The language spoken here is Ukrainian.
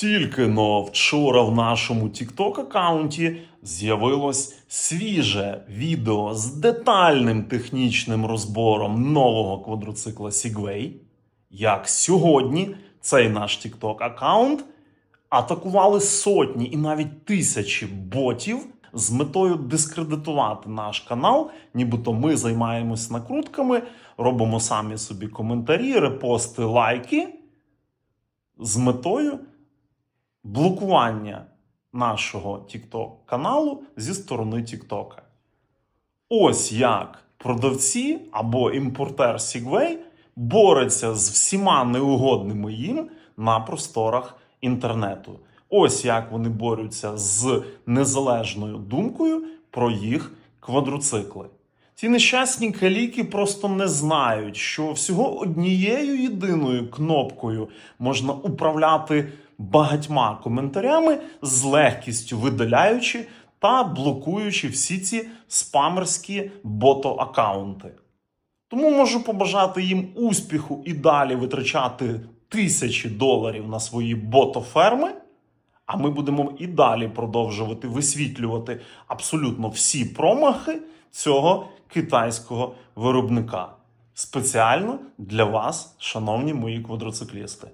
Тільки но вчора в нашому TikTok аккаунті з'явилось свіже відео з детальним технічним розбором нового квадроцикла Segway. Як сьогодні цей наш TikTok аккаунт атакували сотні і навіть тисячі ботів з метою дискредитувати наш канал, нібито ми займаємось накрутками, робимо самі собі коментарі, репости, лайки з метою блокування нашого TikTok каналу зі сторони TikTok. Ось як продавці або імпортер Segway бореться з всіма неугодними їм на просторах інтернету. Ось як вони борються з незалежною думкою про їх квадроцикли. Ці нещасні каліки просто не знають, що всього однією єдиною кнопкою можна управляти багатьма коментарями, з легкістю видаляючи та блокуючи всі ці спамерські бото-аккаунти. Тому можу побажати їм успіху і далі витрачати тисячі доларів на свої ботоферми. А ми будемо і далі продовжувати висвітлювати абсолютно всі промахи цього китайського виробника. Спеціально для вас, шановні мої квадроциклісти.